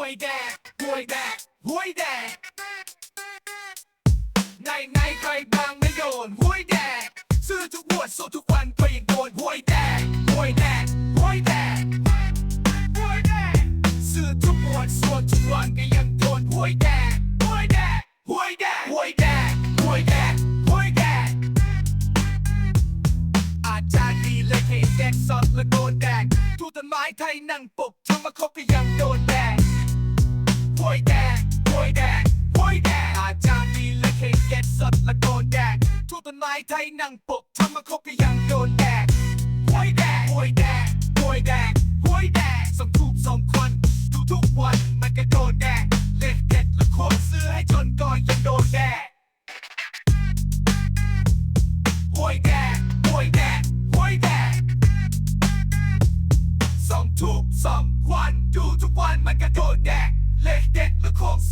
วยแดกหวยแดกหวยแดกในในใครบางไม่โดนหวยแดกซื้อทุกงวดสู้ทุกวันก็ยังโดนหวยแดกหวยแดกหวยแดกหวยแดกซื้อทุกงวดสู้ทุกวันก็ยังโดนหวยแดกหวยแดกหวยแดกหวยแดกหวยแดกหวยแดกอาจารย์ดีเลยเห็นแดกสดและโดนแดกทุกต้นไม้ไทยนั่งปลุกทำมาคบก็ยังโดนแดก วยแดกหวยแดกหวยแดกอาจารย์ดีเลยเห็นแดสดละโดนแดกทุกต้นไม้ไทยนั่งปลุกทำมาคบก็ยังโดนแดกหวยแดกหวยแดกหวยแดกหวยแดกส่งทุกส่งควันทุกทุกวันมันก็โดนแดกเล็กเด็ดละโคตรซื้อให้จนก่อนยังโดนแดกหวยแดงหวยแดงหวยแดงส่องทุกส่องควันดูทุกวันมันก็โดนแดก cops.